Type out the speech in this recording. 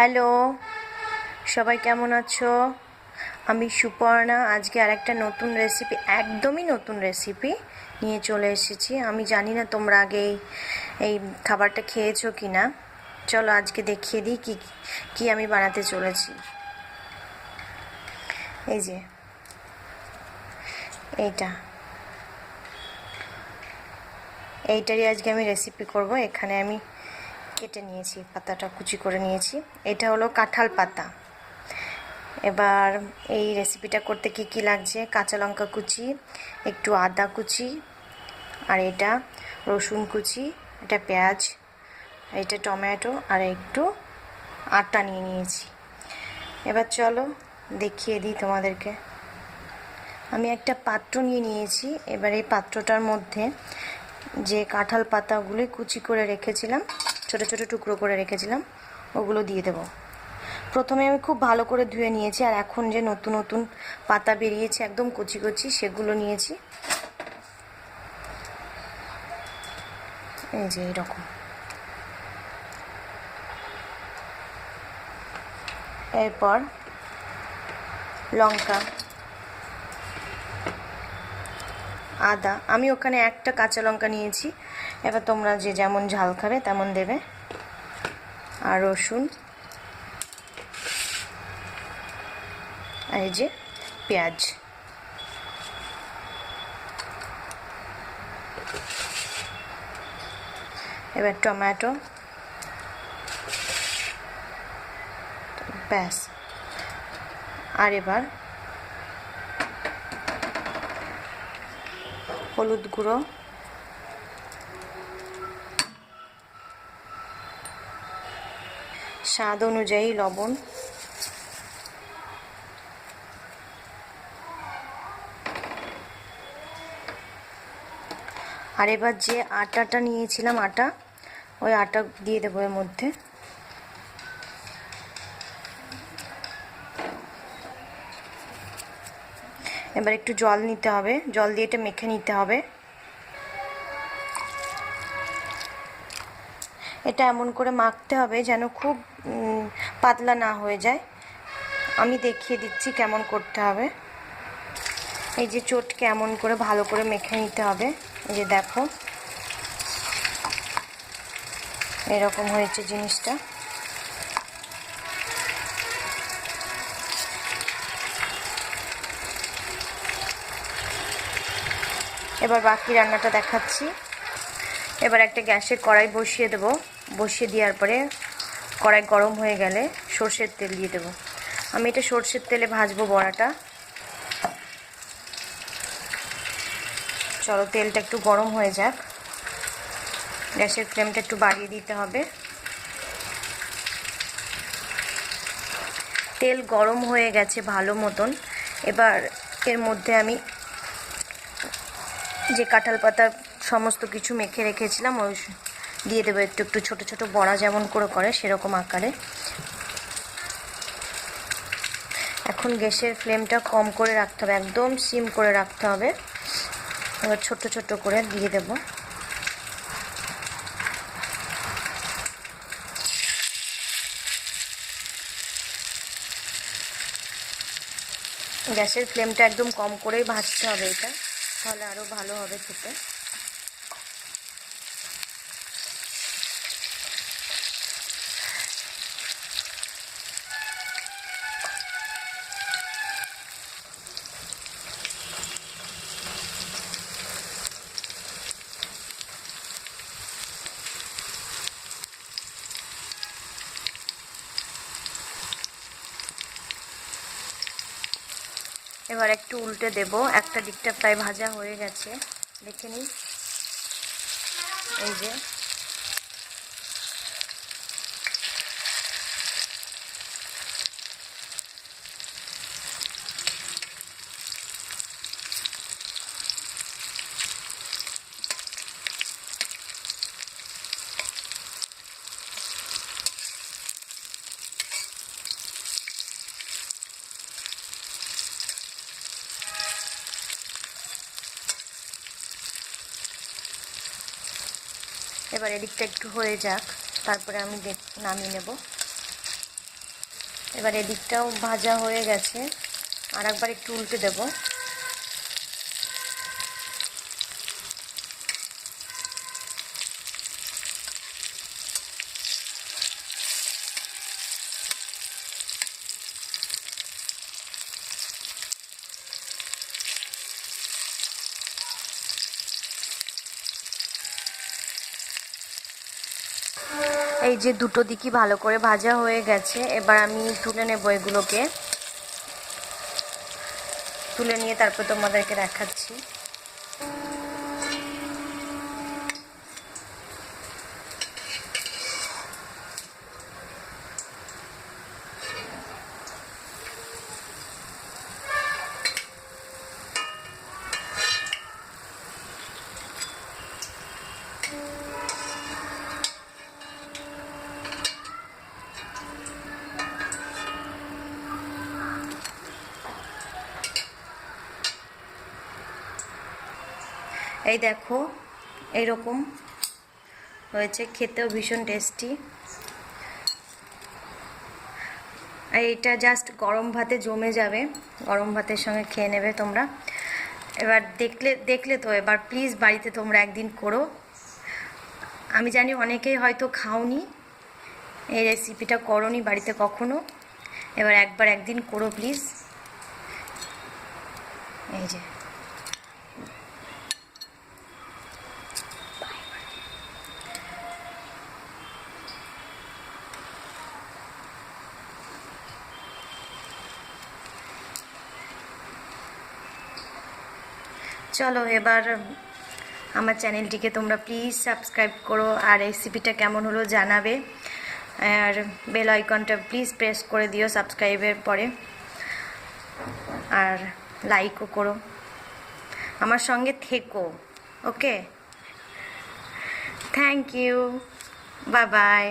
Hello, সবাই কেমন আছো? আমি সুপর্ণা, আজকে আর একটা নতুন রেসিপি একদমই নতুন রেসিপি নিয়ে চলে এসেছি। আমি জানি না তোমরা আগে এই এই খাবারটা খেয়েছো কি না চলো আজকে দেখিয়ে দিই কি কি আমি বানাতে চলেছি। এই যে, এইটা। এইটারই আজকে আমি রেসিপি করব। এখানে আমি কেটে নিয়েছি, পাতাটা কুচি করে নিয়েছি। এটা হলো কাঁঠাল পাতা। এবার এই রেসিপিটা করতে কি কি লাগছে? কাঁচা লঙ্কা কুচি, একটু আদা কুচি, আর এটা রসুন কুচি, এটা পেঁয়াজ, এটা টমেটো, আর একটু আটা নিয়ে নিয়েছি। এবার চলো দেখিয়ে দিই তোমাদেরকে। আমি একটা পাত্র নিয়ে নিয়েছি। এবার এই পাত্রটার মধ্যে যে কাঁঠাল পাতাগুলি কুচি করে রেখেছিলাম ছোট ছোট টুকরো করে রেখেছিলাম, ওগুলো দিয়ে দেব। প্রথমে আমি খুব ভালো করে ধুয়ে নিয়েছি, আর এখন যে নতুন নতুন পাতা বেরিয়েছে, একদম কচি কচি, সেগুলো নিয়েছি। এই যে এরকম এরপর লঙ্কা আদা। আমি ওখানে একটা কাঁচা লঙ্কা নিয়েছি। এবার তোমরা যে যেমন ঝাল খাবে তেমন দেবে। আর রসুন। আর এই যে পেঁয়াজ। এবার টমেটো। ব্যাস। আর এবার হলুদ গুঁড়ো। স্বাদ অনুযায়ী লবণ। আর এবার যে আটাটা নিয়েছিলাম আটা, ওই আটা দিয়ে দেবো এর মধ্যে। এবার একটু জল নিতে হবে। জল দিয়ে এটা মেখে নিতে হবে। এটা এমন করে মাখতে হবে যেন খুব পাতলা না হয়ে যায়। আমি দেখিয়ে দিচ্ছি কেমন করতে হবে। এই যে চটকে এমন করে ভালো করে মেখে নিতে হবে। এই যে দেখো। এরকম হয়েছে জিনিসটা। এবার বাকি রান্নাটা দেখাচ্ছি। এবার একটা গ্যাসে কড়াই বসিয়ে দেব। বসিয়ে দেওয়ার পরে কড়াই গরম হয়ে গেলে সর্ষের তেল দিয়ে দেবো। আমি এটা সর্ষের তেলে ভাজবো বড়াটা। চলো, তেলটা একটু গরম হয়ে যাক। গ্যাসের ফ্লেমটা একটু বাড়িয়ে দিতে হবে। তেল গরম হয়ে গেছে ভালো মতন। এবার এর মধ্যে আমি যে কাঁঠাল পাতা সমস্ত কিছু মেখে রেখেছিলাম, ওই দিয়ে দেবো একটু একটু ছোট ছোট বড়া যেমন করে করে, সেরকম আকারে। এখন গ্যাসের ফ্লেমটা কম করে রাখতে হবে, একদম সিম করে রাখতে হবে। এবার ছোট ছোট করে দিয়ে দেব। গ্যাসের ফ্লেমটা একদম কম করেই ভাজতে হবে এটা। তাহলে আরও ভালো হবে খেতে। এবার একটু উল্টে দেব। একটা দিকটা প্রায় ভাজা হয়ে গেছে। দেখে নিই। এই যে। এবার এদিকটা একটু হয়ে যাক, তারপরে আমি নামিয়ে নেব। এবার এদিকটাও ভাজা হয়ে গেছে আর একবার একটু উল্টে দেবো। এই যে দুটো দিকই ভালো করে ভাজা হয়ে গেছে, এবার আমি তুলে নেব এগুলোকে। তুলে নিয়ে তারপর তোমাদেরকে দেখাচ্ছি। এই দেখো এইরকম হয়েছে, খেতেও ভীষণ টেস্টি আর এইটা জাস্ট গরম ভাতে জমে যাবে, গরম ভাতের সঙ্গে খেয়ে নেবে তোমরা। এবার দেখলে দেখলে তো, এবার প্লিজ বাড়িতে তোমরা একদিন করো। আমি জানি অনেকেই হয়তো খাওনি, এই রেসিপিটা করনি বাড়িতে কখনো। এবার একবার একদিন করো প্লিজ এই যে। চলো এবার আমার চ্যানেলটিকে তোমরা প্লিজ সাবস্ক্রাইব করো আর রেসিপিটা কেমন হলো জানাবে। আর বেল আইকনটা প্লিজ প্রেস করে দিও সাবস্ক্রাইবের পরে। আর লাইকও করো। আমার সঙ্গে থেকো okay thank you bye bye